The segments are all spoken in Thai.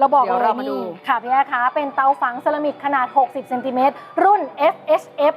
เราบอกเดี๋ยวเลยเรามาดู นี่ค่ะพี่แอร์คะเป็นเตาฝังเซรามิกขนาด 60เซนติเมตรรุ่น FHF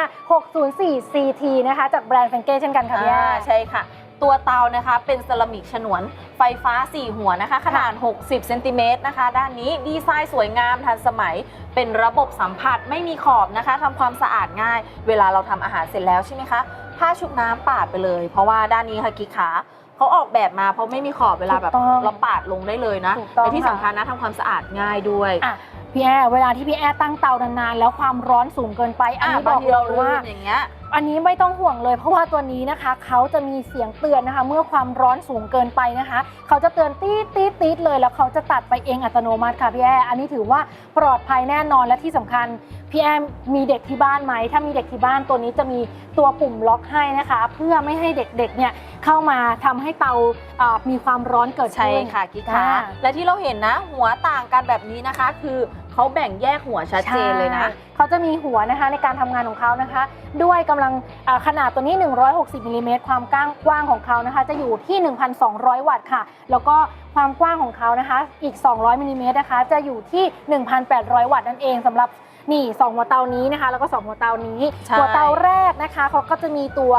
605 604 CT นะคะจากแบรนด์แฟงเก้เช่นกันค่ะพี่แออ่าร์ใช่ค่ะ ตัวเตานะคะเป็นเซรามิกฉนวนไฟฟ้า 4 หัวนะคะ ขนาด 60เซนติเมตรนะคะ ด้านนี้ดีไซน์สวยงามทันสมัย เป็นระบบสัมผัสไม่มีขอบนะคะทำความสะอาดง่าย เวลาเราทำอาหารเสร็จแล้วใช่ไหมคะ ผ้าชุบน้ำปาดไปเลย เพราะว่าด้านนี้ค่ะกิ๊กขา เขาออกแบบมาเพราะไม่มีขอบเวลาแบบถูกต้องเราปาดลงได้เลยนะถูกต้องและที่ค่ะสำคัญนะทำความสะอาดง่ายด้วยอะ พี่แอร์เวลาที่พี่แอร์ตั้งเตานานๆแล้วความร้อนสูงเกินไป อันนี้บบางกทีเลเรายลืว่ามอย่างเงี้ย อันนี้ไม่ต้องห่วงเลย เพราะว่าตัวนี้นะคะเขาจะมีเสียงเตือนนะคะ เมื่อความร้อนสูงเกินไปนะคะเขาจะเตือนตีดตีดตีดเลย แล้วเขาจะตัดไปเองอัตโนมัติค่ะพี่แอร์อันนี้ถือว่าปลอดภัยแน่นอนและที่สำคัญพี่แอร์มีเด็กที่บ้านไหมถ้ามีเด็กที่บ้านตัวนี้จะมีตัวปุ่มล็อกให้นะคะ เพื่อไม่ให้เด็กๆเนี่ยเข้ามาทำให้เตาอ่ามีความร้อนเกิดใช่ขึ้นค่ะกิ๊กอ่าค่ะและที่เราเห็นนะ หัวต่างกันแบบนี้นะคะ คือ เขาแบ่งแยกหัวชัดเจนเลยนะใช่เขาจะมีหัวนะคะในการทำงานของเขานะคะ ด้วยกำลังอ่าขนาดตัวนี้ 160มิลลิเมตรความกว้างกว้างของเขานะคะ จะอยู่ที่ 1,200 วัตต์ค่ะ แล้วก็ความกว้างของเขานะคะ อีก 200มิลลิเมตรนะคะ จะอยู่ที่ 1,800 วัตต์นั่นเองสำหรับนี่สองหัวเตานี้นะคะ แล้วก็สองหัวเตานี้ใช่หัวเตาแรกนะคะเขาก็จะมีตัว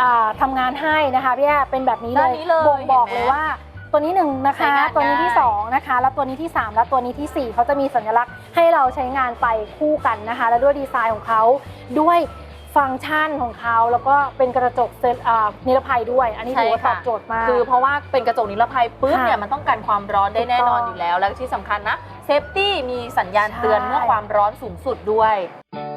อ่าทำงานให้นะคะพี่แอเป็นแบบนี้เลด้านยนี้เลยบ่งบอกเห็นไหมเลยว่า ตัวนี้หนึ่งนะใช้คะงานตัวนี้ที่ง่ายสองนะคะ แล้วตัวนี้ที่สามและตัวนี้ที่สี่เขาจะมีสัญลักษณ์ให้เราใช้งานไปคู่กันนะคะ และด้วยดีไซน์ของเขาด้วยฟังก์ชันของเขาแล้วก็เป็นกระจกเซตอ่านิรภัยด้วย อันนี้ถือว่าตอบโจทย์มากคือเพราะว่าเป็นกระจกนิรภัยปุ๊บค่ะเนี่ยมันต้องกันความร้อนได้ถูกต้องแน่นอนอยู่แล้ว และที่สำคัญนะเซฟตี้มีสัญญาณเตือนใช่เมื่อความร้อนสูงสุดด้วยค